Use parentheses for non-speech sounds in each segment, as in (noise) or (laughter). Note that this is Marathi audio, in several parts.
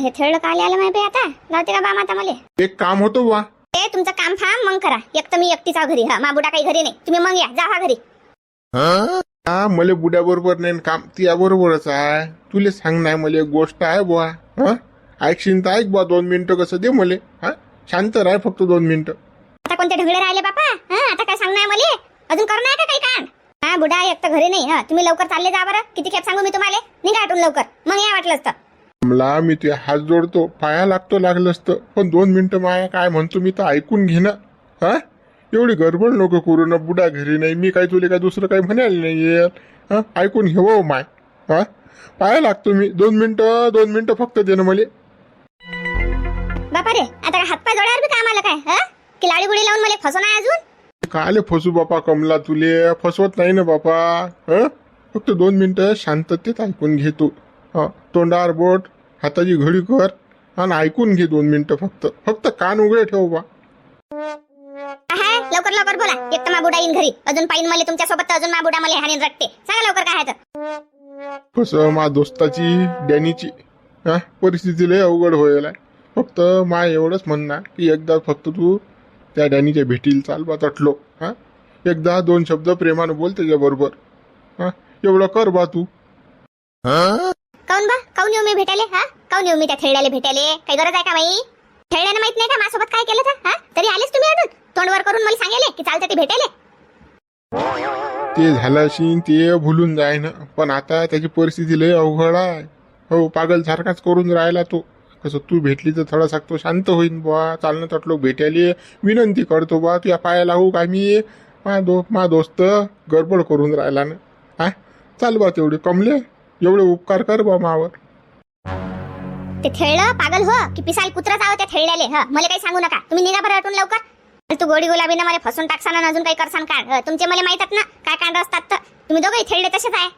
हे थेरड काले आलं माहिती आता? जाते का बाम आता मले. एक काम होतं बुवा. ए तुमचं काम फा मग करा. एक तर मी एकटीचा घरी. हा मा बुडा काही घरी नाही. तुम्ही मग या जावा घरी. हा? मले बुड्या बरोबर नाही न काम तिया बरोबरच आहे. तुले सांग नाही मला एक गोष्ट आहे बुवा. हा? ऐकशील तर ऐक बुवा दोन मिनिटं कसं दे मले. हा? शांत राह फक्त दोन मिनिटं. आता कोणते ढगळे राहिले बापा? हा आता काय सांगणार मले? अजून करणार का काही काम. हा बुडा एक तर घरी नाही. हा तुम्ही लवकर चालले जा बरं. किती खेप सांगू मी तुम्हाला? निघा आटून लवकर. मग या वाटलंच तर. मला मी तुझ्या हात जोडतो. पाया लागतो लागलं असतं. पण दोन मिनिटं माया काय म्हणतो मी तर ऐकून घे ना. हा? एवढी गडबड नको करू ना बुडा घरी नाही. मी काय तुले काय दुसरं काही म्हणाल नाही हा? ऐकून घे हो माय. हा? पाया लागतो मी. दोन मिनिटं दोन मिनिटं फक्त दे ना मला. बापा रे आता हातपाय जोड्यावर बी काम आलं काय? हा? की लाडी गुडी लावून मला फसवणार अजून? काले फसू बापा कमला तुले. फसवत नाही ना बापा. हं? फक्त दोन मिनिटं शांततेत ऐकून घे तू. हा? तोंडावर बोट. हाताची घडी कर आणि ऐकून घे दोन मिनिटं फक्त. फक्त कान उघडे ठेव बा. काय लवकर लवकर बोला. एक तर मा बुडा येईन घरी. अजून पाहिन मला तुमच्यासोबत अजून मा बुडा मला हाणीन रट्टे सांगा लवकर काय आहे तर. कसं मा दोस्ताची डॅनीची हा परिस्थिती लय अवघड होईल फक्त मा एवढंच म्हणणार की एकदा फक्त तू त्या डॅनीच्या भेटीला चाल बा तटलो. हा? एकदा दोन शब्द प्रेमानं बोल त्याच्याबरोबर. हा? एवढं कर बा तू. काऊन बा? काऊन येऊ मी भेटायले? हा? काऊन येऊ मी त्या खेळायला भेटायले? काही गरज आहे का बाई? खेळड्यानं माहीत नाही का? माझ्यासोबत काय केलं तर? हा? तरी आलेच तुम्ही अजून? तोंडवर करून मला सांगेले की चालतं ते भेटायले. ते झालं अशीन ते भुलून जाय ना पण आता त्याची परिस्थिती लय अवघड आहे. हो पागल सारखाच करून राहिला तो. कसं तू भेटली तर थोडा सांगतो शांत होईन बुवा. चालणं तटलो भेटायले. विनंती करतो बा तुझ्या पाया लागू का मी? मा दो मा दोस्त गडबड करून राहिला ना. हा? चाल बा तेवढे. कमले? एवढे उपकार कर बा मावर. ते खेळलं? पागल हो की पिसाल कुत्राच आहो त्या खेळल्याले हा. मला काही सांगू नका. तुम्ही निघा बरं हटून लवकर. तू गोडी गुलाबीनं मला फसून टाकसान आणि अजून काही करसान काढ हं, तुमचे मला माहितात ना काय कांड असतात तर. तुम्ही दोघंही खेळले तसेच आहे.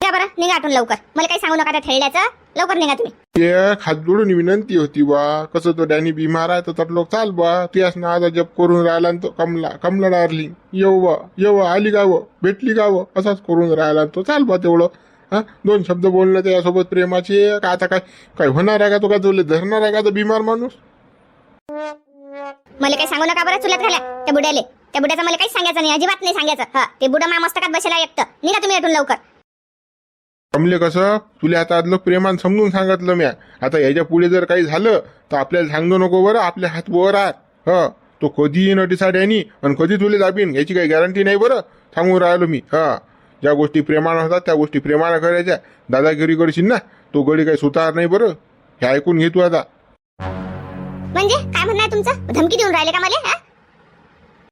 निघा बरं निघा हटून लवकर. मला काही सांगू नका त्या खेळल्याचं. लवकर निघा तुम्ही. ते जोडून विनंती होती बा. कसं तो डॅनी बिमार आहे तर तटलो. चाल बा. तुझ्याच नावाचा जप करून राहिला आणि तो कमला कमला डार्लिंग. येऊ बा येऊ आली गावं भेटली गावं. असाच करून राहिला आणि तो. चाल बा तेवढं. हा? दोन शब्द बोलणं त्याच्यासोबत प्रेमाचे का आता काय काय होणार आहे का तो? काय तुला धरणार आहे का तो बिमार माणूस? मला काही सांगू नका बरं चुलत घाल्या त्या बुड्याले. त्या बुड्याचं मला काहीच सांगायचं नाही अजिबात नाही सांगायचं. हा ते बुडा मा मस्तकात बसेला एकटं. निघा तुम्ही हटून लवकर. कमले कसं? तुला आता आदलं प्रेमान समजून सांगितलं म्या. आता याच्यापुढे जर काही झालं तर आपल्याला सांगू नको बरं. आपले हात वर आहेत ह. तो कधी येईन डॅनी आणि कधी तुला दाबीन याची काही गॅरंटी नाही बरं. सांगून राहिलो मी. हा. ज्या गोष्टी प्रेमानं होतात त्या गोष्टी प्रेमानं करायच्या. दादागिरी करशील ना तो गडी काही सुतार नाही बरं. हे ऐकून घे तू आता. म्हणजे? काय म्हणणं आहे तुमचं? धमकी देऊन राहिले का मला हा?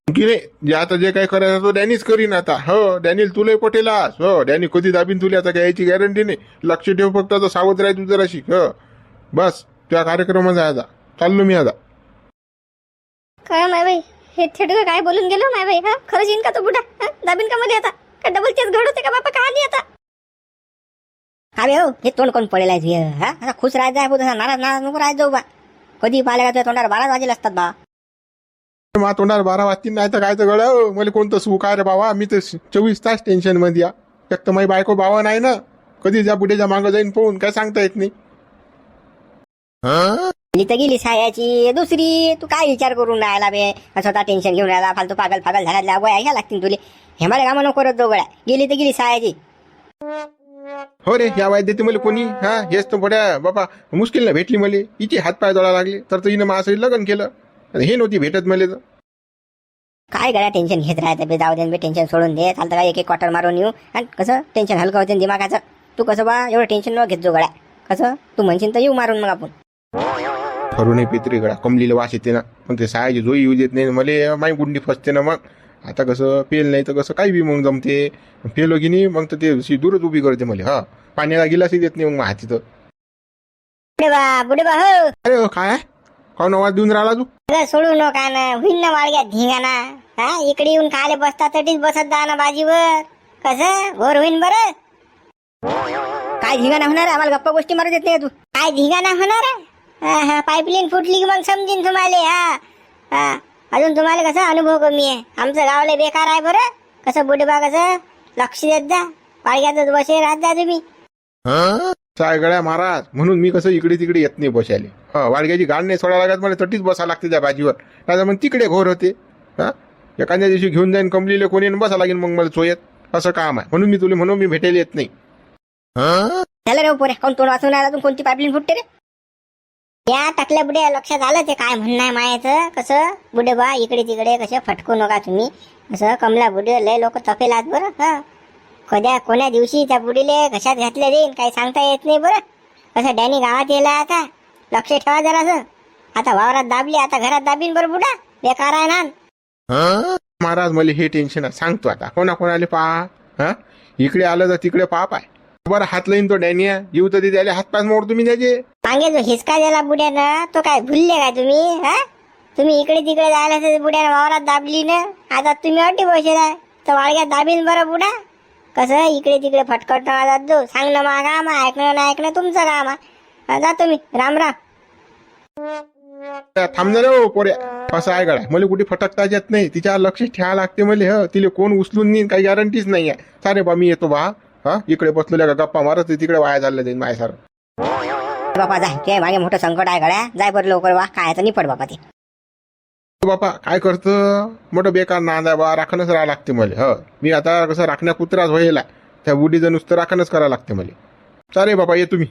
की नाही. जे आता जे काही करायचं तो डॅनीच करीन आता. हो डॅनील तुलाही पटेलास हो डॅनी कधी दाबीन तुला आता काही याची गॅरंटी नाही. लक्ष ठेव फक्त आता सावध राह तू जराशी. हो. बस त्या कार्यक्रमाचा आहे आता. चाललो मी आता. काय माय बाई? हे थेट काय बोलून गेलो माय बाई हा? खरंच येईन का तो बुडा हा? दाबीन का मध्ये आता? का डबल तेच घड होते का बापा? का आली आता? हा बे हो हे तोंड कोण पडेल आहे तुझं, हा? आता खुश राहायचं आहे तसा नाराज नाराज नको राहत जाऊ बा. कधी पाहिलं का तुझ्या तोंडावर बारा वाजेल असतात बा. मा तोंडावर बारा वाजतील नाही तर काय तर गळ. मला कोणतं सुख आहे रे बाबा? मी तर चोवीस तास टेन्शनमध्ये या. एक तर माझी बायको बाबा नाही ना. कधी ज्या बुढेच्या मागं जाईन पाहून. काय सांगता येत नाही. तर गेली सायाची दुसरी तू काय विचार करून राहिला बे? स्वतः टेन्शन घेऊन राहिला फालतू पागल पागल झाल्या वया घ्या लागतील तुले. हे मला कामं नको करत गड्या गेली तर गेली सायाची. हो रे या वाईट देते मला कोणी? हा हेच तर बड्या बाबा मुश्किल ना भेटली मला. हिचे हात पाय जोडा लागले तर हिनं माझं लग्न केलं. आणि हे नव्हती भेटत मला तर. काय गड्या टेन्शन घेत राहते बे? जाऊ दे बे टेन्शन सोडून दे. चालतं काय एक एक क्वार्टर मारून येऊ. आणि कसं? टेन्शन हलकं होते दिमागाचं. तू कसं बा एवढं टेन्शन न घेत जो गड्या. कसं? तू म्हणशील तर येऊ मारून मग आपण. ठरू नाही पित्री गडा. कमलीला वास येते ना. मग ते सायाची जोई येऊ देत नाही. मला माई गुंडी फसते ना मग. आता कसं पेल नाही तर कसं काही बी मग जमते. पेलो की नाही मग तर ते दूरच उभी करते मला हा. पाण्याला गिलासही देत नाही मग हाती तर बुडे बा बुडे बा हो. अरे हो, काय कोण आवाज देऊन राहिला तू? सोडू नका ना होईन ना वाळग्यात धिंगाणा. हा इकडे येऊन खाले बसता तटीच बसत जा ना बाजीवर. कसं? भोर होईन बरं. काय धिंगाणा होणार आहे? आम्हाला गप्पा गोष्टी मारू देत नाही तू? काय धिंगाणा होणार आहे? हा हा पाईपलाईन फुटली की मग समजीन तुम्हाला हा. हा. अजून तुम्हाला कसं अनुभव कमी आहे? आमचं गावले बेकार आहे बरं. कसं बुडबा कसं लक्ष देत जा. वाळग्यातच बसे राहत जा तुम्ही. चाय महाराज म्हणून मी कसं इकडे तिकडे येत नाही बसायले. हा वाडग्याची गाड नाही सोडा लागत मला तटीच बसा लागते त्या भाजीवर नाही मग तिकडे घोर होते. हा? एखाद्या दिवशी घेऊन जाईन कमलीले कोणी बसा लागेल मग मला चोयत असं काम आहे. म्हणून मी तुला म्हणून मी भेटायला येत नाही. हा झालं रे पोरे. कोण तोंड वाचून तू कोणती पाईपलाईन फुटते रे? या टाकल्या बुड्या लक्षात आलं ते काय म्हणणं आहे मायाचं? कसं? बुडे बा इकडे तिकडे कसं फटकू नका तुम्ही. कसं? कमला बुडे लय लोक तपेलात बरं हा? कद्या कोण्या दिवशी त्या बुडीले घशात घातले देईन? काही सांगता येत नाही बरं. कसं डॅनी गावात येला आता? लक्ष ठेवा जरासं. आता वावरात दाबली आता घरात दाबीन बरं बुडा. बेकार आहे ना महाराज मला हे टेन्शन सांगतो आता. कोणा कोणाले पहा हा? इकडे आलं तर तिकडे पाप आहे. बरं हात लाईन तो डॅनिया येऊ तर त्याला. हातपास मोड तुम्ही त्याचे. मागे जो हिसका दिला बुड्यानं तो काय भुलले काय तुम्ही हा? तुम्ही इकडे तिकडे जायला तर बुड्यानं वावरात दाबली ना? आता तुम्ही अड्डी बसेला तर वाळग्यात दाबीन बरं बुडा. कसं इकडे तिकडे फटकट जात जो सांगणं मा काम ऐकणं ना ऐकणं तुमचं काम आहे जा तुम्ही. राम राम. थांब ना रे हो पोऱ्या कसं आहे गड्या. मला कुठे फटकता येत नाही. तिच्यावर लक्ष ठेवा लागते मला ह. तिला कोण उचलून नेईन काही गॅरंटीच नाही आहे चालेल बा मी येतो बा हा? इकडे बसलेल्या गप्पा मारत तिकडे वाया झालं जाईल माझ्या सारं बापा जाय ते मागे मोठं संकट आहे गड्या. जाय बरं लवकर वा काय तर निपड बापा ते. बापा काय करतं? मोठं बेकार नांद बा राखणच राहा लागते मला ह. मी आता कसं राखण्या कुत्राच व्हायला त्या बुडीचं नुसतं राखणच करावं लागते मला. चालेल बापा ये तुम्ही.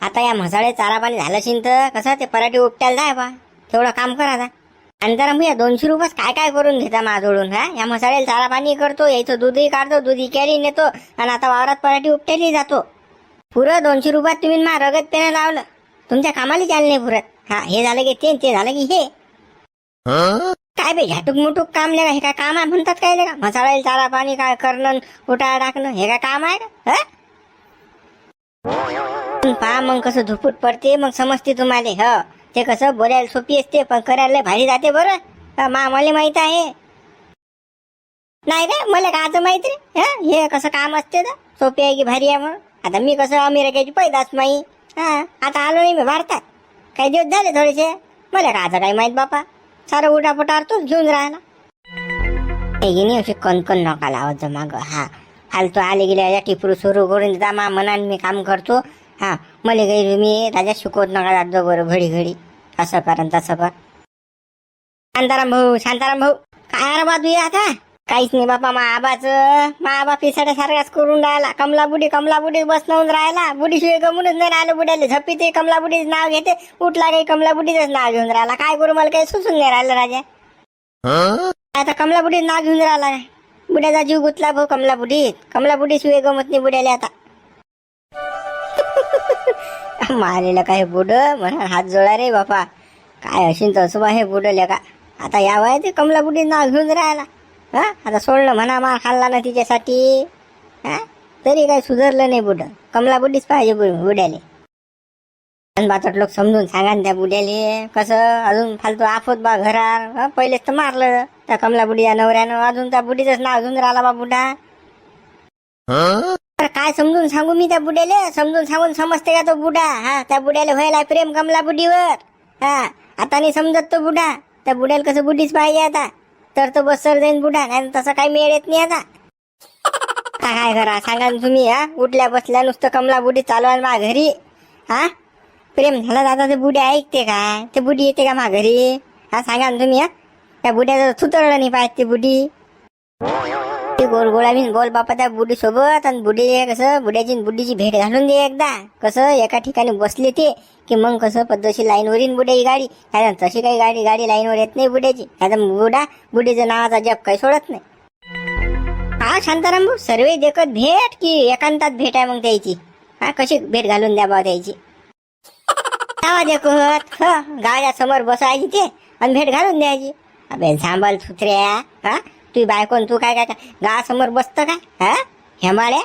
आता या म्हसाळे चारा पाणी झालं शिन तर कसं ते पराठी उपटायला जाय बा. तेवढं काम करा जा. आणि जरा मी या दोनशे रुपये काय काय करून घेता माझोडून हा? या मसाळेला चारा पाणी करतो यायचं दूधही काढतो दूध इक्यारी नेतो आणि आता वावरात पराठी उपटेली जातो. पुरं दोनशे रुपयात तुम्ही मा रगत पेनं लावलं. तुमच्या कामाला चाल नाही पुरत हा हे झालं की ते ते झालं की हे. काय बे झाटूक मुटूक काम लेगा हे काय काम आहे म्हणतात काय नाही का? मसाळेला चारा पाणी काय करणं उठा टाकणं हे काय काम आहे का? हा? पहा मग कसं धुपूट पडते मग समजते तुम्हाला ह. ते कसं बोलायला सोपी असते पण करायला भारी जाते बरं. मा मला माहीत आहे. नाही रे मला काय माहीत रे? हा हे कसं काम असते ना सोपी आहे की भारी आहे म्हणून? आता मी कसं अमेरिकेची पैदाच माई. हा आता आलो नाही मी भारतात. काही दिवस झाले थोडेसे. मला काय काही माहीत बापा? सारं उठापुटावर तोच घेऊन राहिला. नाही अशी कणकण नका लावत जा माग. हा फालतू आले गेले या टिपरू सुरू करून जा मा मनाने मी काम करतो. हा मला काही तुम्ही राजा शिकवत नका जात जाऊ बरं घडी घडी. असं आणि तसं कर शांताराम भाऊ शांताराम भाऊ. काय रे बा आता? काहीच नाही बापा मा आबाच मा आबा पिसाड्या सारखाच करून राहिला. कमला बुडी कमला बुडी बसवून राहिला. बुडी शिवाय गमूनच नाही राहिलं बुड्याला झप्पी ते कमला बुडीच नाव घेते. उठला काही कमला बुडीच नाव घेऊन राहिला. काय करू मला काही सुचून नाही राहिलं राजा. आता कमला बुडी नाव घेऊन राहिला. बुड्याचा जीव गुतला भाऊ कमला बुडीत कमला बुडी शिवाय गमत नाही बुड्याला आता. मारेला काय बुड? म्हणा हात जोडा रे बापा. काय असेल तसं हे बुड का आता या वय ते कमला बुडी नाव घेऊन राहिला. हा? आता सोडलं म्हणा मार खाल्ला ना तिच्यासाठी. हा? तरी काही सुधारलं नाही बुड. कमला बुडीच पाहिजे बुड्याले. आणि बातट लोक समजून सांगा ना त्या बुड्याले. कसं? अजून फालतू आफत बा घरार पहिलेच तर मारलं. त्या कमला बुडी या नवऱ्यानं. अजून त्या बुडीचंच नाव घेऊन राहिला बा बुडा. तर काय समजून सांगू मी त्या बुड्याले? समजून सांगून समजते का तो बुडा? हा त्या बुड्याला व्हायला प्रेम कमला बुडीवर. हा आता नाही समजत तो बुडा. त्या बुड्याला कसं बुडीच पाहिजे आता. तर तो बसर जाईन बुडा नाही तसं काही मेळ येत नाही आता. काय करा सांगा तुम्ही हा. उठल्या बसल्या नुसतं कमला बुडी चालू आहे मा घरी. हा? प्रेम झाला दादा ते बुडी ऐकते काय ते बुडी येते का मा घरी? हा सांगा ना तुम्ही हा. त्या बुड्याचं थुतळलं नाही पाहिजे ती बुडी. ती गोळावीन बोल बापा त्या बुडी सोबत आणि बुडी कसं बुड्याची आणि बुड्डीची भेट घालून दे एकदा. कसं एका ठिकाणी बसले ते की मग कसं पद्धतशीर लाईनवर येईन बुड्याची गाडी. आता तशी काही गाडी गाडी लाईनवर येत नाही बुड्याची आता बुडा बुडीचं नावाचा जप काही सोडत नाही. हा शांताराम भाऊ सर्वे देखत भेट की एकांतात भेट आहे मग त्याची? हा कशी भेट घालून द्या बा त्याची? नावा देखत ह गाड्या समोर बसायची ते आणि भेट घालून द्यायची. अबे सांभाल सुत्र्या. हा तू बायको तू काय काय काय गावासमोर बसत काय हा? हेमाळ्या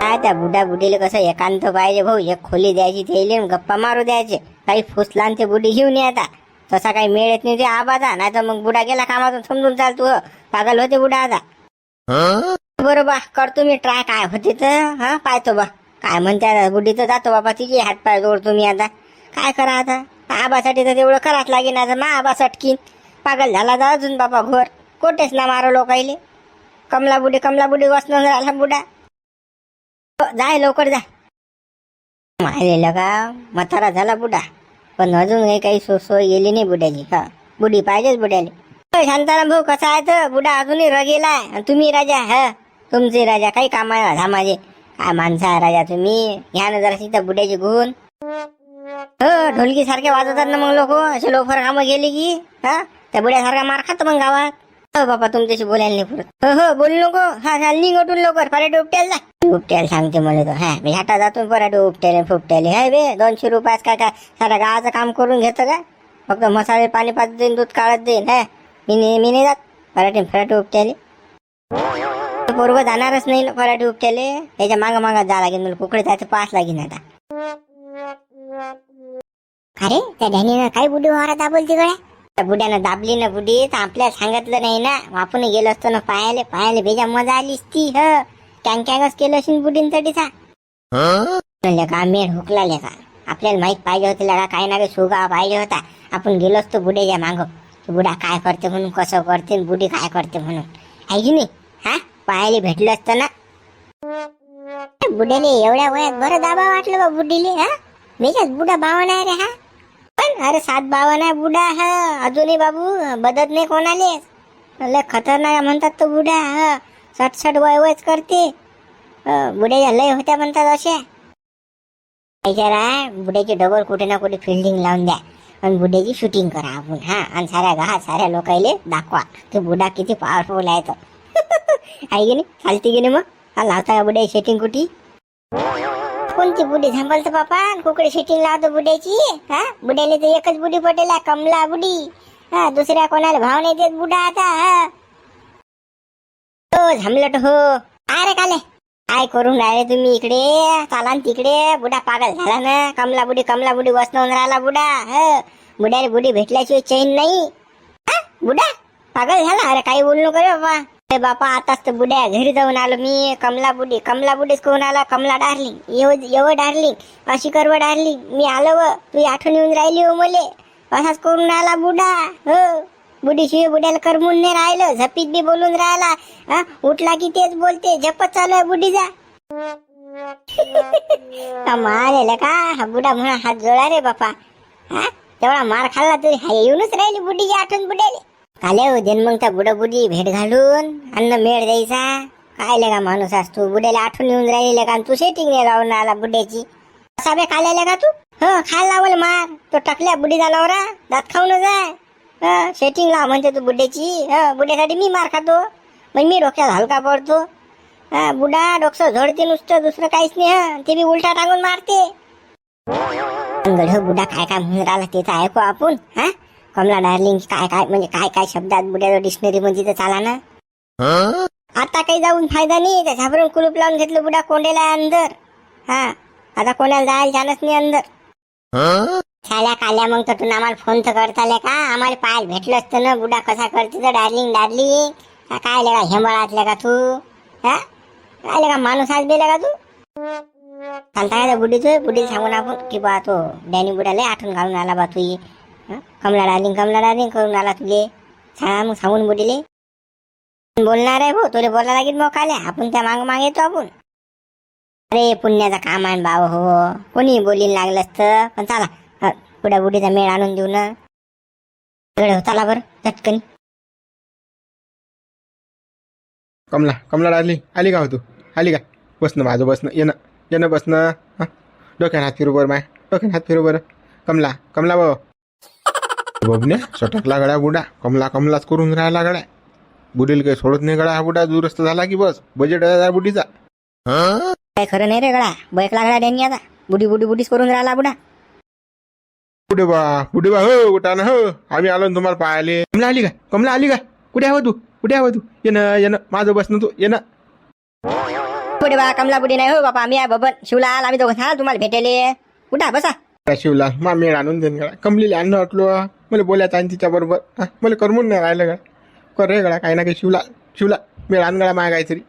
काय त्या बुडा बुडीला कसं एकांत पाहिजे भाऊ? एक खोली द्यायची ते गप्पा मारू द्यायचे. काही फुसला आणि ते बुडी घेऊन ये आता. तसा काही मिळत नाही ते आबादा नाही तर मग बुडा गेला कामातून. समजून चाल तू. पागल होते बुडा आता. बरोबर करतो मी ट्राय. काय होते तर हा? पाहतो बा. काय म्हणते बुडी तर जातो बाबा तिचे. हात पाय जोडतो मी आता. काय करा आता? आबासाठी तर तेवढं कराच लागेल आता. मा आबा सटकीन. पागल झाला जा अजून बाबा घोर. कोठेच ना मारो लोकायले. कमला बुडी कमला बुडी. वसन राहिला बुडा हो, जाय लवकर जा. माहिलेलं का? म्हातारा झाला बुडा. पण अजून काही काही सो सोय गेली नाही बुड्याची. हा बुडी पाहिजेच बुड्याले. शांताराम भाऊ कसा आहे तर बुडा अजूनही रगेला आहे. तुम्ही राजा हा. तुमचे राजा काही कामा धामाचे काय माणसा आहे राजा तुम्ही? घ्या ना जरा तिथं बुड्याची गुण. हो ढोलकी सारखे वाजवतात ना मग लोक. असे लोफर कामं गेली की हा? त्या बुड्यासारखा मार खातो मग गावात. हो बाबा तुमच्याशी बोलायला नाही पुरत. हो हो बोलू नको. हा हा निघ उठून लवकर. पराठे उपट्याला जा. उपट्याला सांगते मला तो. हा मी हाटा जातो पराठे उपट्याले फुपट्याले हाय बे दोनशे रुपयात काय काय? सारा गावाचं काम करून घेतं का? फक्त मसाले पाणी पाच देईन दूध काढत देईन. हा मी नाही मी नाही जात. पराठे फराटे उपट्याले पोरग जाणारच नाही ना पराठे उपट्याले त्याच्या मागं मागं जा लागेल मला. कुकडे जायचं पास लागेल आता. अरे त्या डॅनीनं काय बुडी वारा दाबलती तिकडे? त्या बुड्यानं दाबली ना बुडी तर आपल्याला सांगितलं नाही ना. आपण गेलो असतो ना पायाले पायाले बेजा मजा आलीच ती ह. कॅंग कॅंगच केलं असेल बुडीन तडीचा? म्हणलं का मेढ हुकला लेका आपल्याला माहीत पाहिजे होते लगा काही ना काही सुगा पाहिजे होता. आपण गेलो असतो बुड्याच्या माग. बुडा काय करते म्हणून कसं करते बुडी काय करते म्हणून. आहे की नाही? हा? पायाले भेटलं असतं ना. बुड्याले एवढ्या वयात बरं दाबा वाटलं बा बुडीले हा? मेच्यात बुडा बावन आहे रे हा? अरे सात बावन आहे बुडा हा. अजूनही बाबू बदत नाही कोणाले. लय खतरनाक म्हणतात तो बुडा हा. सट सट वय वयच करते. अं, बुड्याच्या लय होत्या म्हणतात अशा विचारा बुड्याची डबल कुठे ना कुठे फिल्डिंग लावून द्या. आणि बुड्याची शूटिंग करा आपण हा. आणि साऱ्या गावात साऱ्या लोकांले दाखवा. ते बुडा किती पॉवरफुल आहे तो. (laughs) आहे की नाही? चालते की नाही मग? हा लावता बुड्या सेटिंग कुठे? कोणती बुडी थांबल तर बापा कुकडे शेटिंग लावतो बुड्याची. हा? बुड्याला तर एकच बुडी पटेल कमला बुडी. हा दुसऱ्या कोणाला भाव नाही देत बुडा आता हा. हो झमलट हो. अरे काले. काय करून राहिले तुम्ही इकडे? चालान तिकडे. बुडा पागल झाला ना. कमला बुडी कमला बुडी वसनवून राहिला बुडा ह. बुड्याला बुडी भेटल्याशिवाय चैन नाही. हा? बुडा? पागल झाला? अरे काही बोलणं नको बाबा. अरे बापा आताच तर बुड्या घरी जाऊन आलो मी कमला बुडी. कमला बुडीच कोण आला? कमला डार्लिंग. येव येव डार्लिंग. अशी करव डार्लिंग. मी आलो व तू आठवण येऊन राहिली हो मले. असाच करून राहिला बुडा? हो. बुडी शिवाय बुड्याला करमून नाही राहिलं. झपीत बी बोलून राहिला. हा? उठला की तेच बोलते. झपत चालू आहे बुडीचा. मारेल का? हा बुडा म्हणा हात जोडा रे बापा. हा? तेवढा मार खाल्ला तरी येऊनच राहिली बुडीची आठवण बुड्याले. काले हो देन मग त्या बुडाबुडी भेट घालून अन्न मेळ द्यायचा. काय का माणूस असतो? बुड्याला आठवण येऊन राहिली का? तू सेटिंग नाही लावून आला बुड्याची. असा बे का तू? ह खायला लावल मार. तो टाकल्या बुडी नवरा. दात खाऊन जाय. ह सेटिंग लाव म्हणते तू बुड्याची. ह बुड्यासाठी मी मार खातो. मग मी डोक्यात हलका पडतो. हा बुडा डोकं झोडते नुसतं दुसरं काहीच नाही. हा ते बी उलटा टाकून मारते. गढ बुडा काय काय म्हणून राहिला ते तर ऐकू आपण. हा? कमला डार्लिंग काय काय म्हणजे काय काय शब्दात बुड्याचं डिक्शनरी मध्ये तर चाला ना. आता काही जाऊन फायदा नाही त्या झाबरून कुलूप लावून घेतलं बुडा कोंडेला अंदर. हा आता कोणाला जायला जाणच नाही अंदर. छाल्या काल्या मग तर तुम्ही आम्हाला फोन तर करताले का? आम्हाला पाहायला भेटलं असतं ना बुडा कसा करते तर डार्लिंग डार्लिंग काय लेगा हेंबळातल्या का तू? हा काय लेगा माणूस आज बेला का तू? चालता का बुडीचं बुडीला सांगून आपण की बा तो डॅनी बुडाले आठवण घालून आला बा तू ये. कमला डार्लिंग कमला डार्लिंग करून आला तुले सांग मग सांगून बुडीले। बोलणार आहे भाऊ तुला बोलायला लागेल मग काल्या आपण त्या माग माग येतो आपण. अरे पुण्याचा काम आहे बाबा हो. हो. कोणी बोलीन लागलं असतं पण चला पुढ्या बुड्या बुडीचा मेळ आणून देऊ ना. हो, चला बरं झटकन. कमला कमला डाली आली का हो तू? आली का? बसणं माझं बसणं येणं येणं बसणं हा? डोक्यात हात फिरू बरं माय. डोक्यात हात फिरू बरं. कमला कमला भाऊ. बबने सटकला गड्या बुडा कमला कमलाच करून राहिला गड्या बुडील काही सोडत नाही गड्या हा बुडा दुरस्त झाला की बस. बजेट आहे बुडीचा. काय खरं नाही रे गडा बैक लागला डॅनी आता. बुडी बुडी बुडीच करून राहिला बुडा. कुठे बा कुठे बा हो कुठं ना हो. आम्ही आलो ना तुम्हाला पाहायले. कमला आली का कमला आली का कुठे हवं तू? कुठे हवं तू? येणं येणं माझं बसणं तू येणं. पुढे बा कमला बुडी नाही हो बापा आम्ही आहे बबन. शिवलाल आम्ही दोघं हा तुम्हाला भेटेले. उठा बसा. शिवला? मा मेळ आणून देईन गड्या कमलीला आणणं वाटलो मला बोलायचं आणि तिच्या बरोबर मला करमून नाही राहिलं गड्या कर रे गड्या काही ना काही शिवला. शिवला. मेळ आण गड्या माय काहीतरी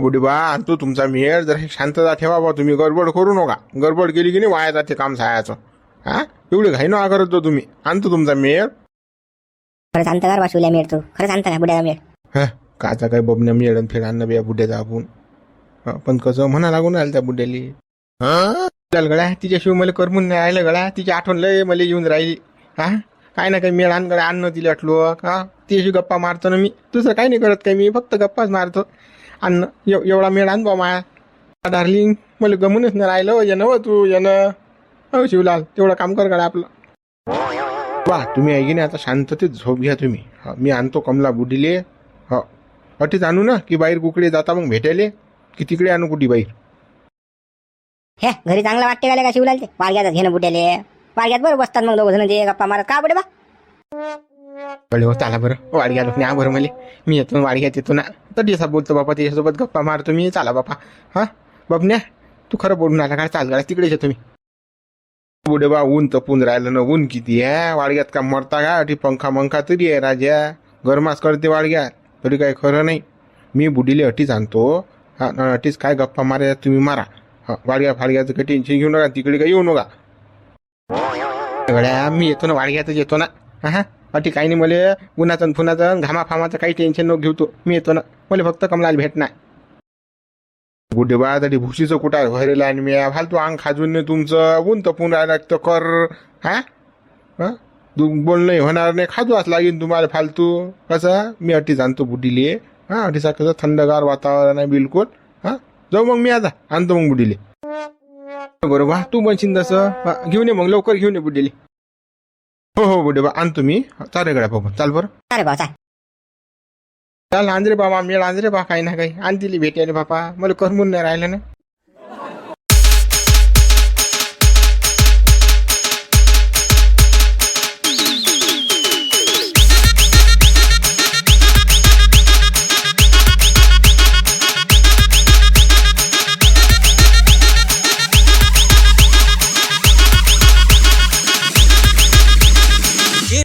बुडी बा आणतो तुमचा मेळ जर शांतता ठेवा बा तुम्ही. गडबड करू नका. गडबड केली की नाही वाया जाते काम सायाचं. हा? एवढी घाई नका करत तुम्ही. आणतो तुमचा मेळ. खरं सांगता का रे बा शिवल्या मेळ तू खरं सांगता का बुड्याचा मेळ. हा काचा काय बबन्या मेळ आणि फिर आणणं बिया बुड्याचा आपण. हं, पण कसं म्हणा लागून राहिलं त्या बुड्याली. चल गळ्या तिच्याशिवाय मला करमून नाही राहिलं गळ्या तिची आठवण लय मला येऊन राहिली. हा? काय ना काही मेळ आण गळ्या आणणं तिला वाटलो. का तिच्याशी गप्पा मारतो ना मी. दुसरं काही नाही करत काही मी. फक्त गप्पाच मारतो. आणणं एव- एवढा मेळ आण बा माया. डार्लिंग मला गमूनच नाही राहिलं. हो, येणं हो तू येणं हो शिवलाल तेवढं काम कर गळ्या आपलं. वा तुम्ही ऐकी नाही आता शांततेत झोप घ्या तुम्ही. मी आणतो कमला बुडीले. हो. अटीच आणू ना की बाहेर कुकडे जाता मग भेटायले? की तिकडे आणू कुठे बाहेर? हे घरी चांगलं वाटते का का शिवलाल ते वाळग्यात घेणं बुड्याले वाळग्यात बरं बसतात मग दोघं जण ते गप्पा मारत. का बुडे बा? कळले हो चाला बरं. वाडग्या लोक न्या बरं मला मी येतो वाडग्यात येतो ना. तर असा बोलतो बापा त्याच्यासोबत गप्पा मारतो मी. चाला बापा. हा? बाप न्या तू खरं बोलून आला काय चाल गाड्या तिकडेच येतो मी. बुडे बा ऊन तपून राहिलं ना ऊन किती आहे? वाडग्यात का मरता का? अटी पंखा मंखा तरी आहे राजा. गरमास करते वाडग्यात तरी काही खरं नाही. मी बुडीले अटीच आणतो. हा अटीच काय गप्पा मारा तुम्ही मारा. हा वाडग्या फाडग्याचं काही टेन्शन घेऊ नका तिकडे काही येऊ नका. घड्या मी येतो ना वाडग्यातच येतो ना. हा अटी काही नाही मला उन्हाचं फुनाचं घामा फामाचं काही टेन्शन नको घेऊ तो. मी येतो ना. मला फक्त कमलाला भेटणार. गुड्डे बा तरी भुशीचं कुठं व्हायला आणि मी फालतू अंग खाजून नाही तुमचं ऊन तपून राहिला तर कर. हा? हा? तू बोलणं होणार नाही खाजवाच लागेल तुम्हाला फालतू. कसं मी अटी जाणतो बुडीले हा अटीचा कसं थंडगार वातावरण आहे बिलकुल. हा? जाऊ मग मी आता. आणतो मग बुडीले. बरोबर तू म्हणशील तसं. घेऊन ये मग लवकर घेऊन ये बुडीले. हो हो बुडे बा आणतो मी. चालेल गड्या बाबा चाल बरं. अरे बा चाल. चाल आंजरे बाबा मी आंजरे बा काही ना काही. आण दिली भेटायला बापा मला करमून नाही राहिलं ना.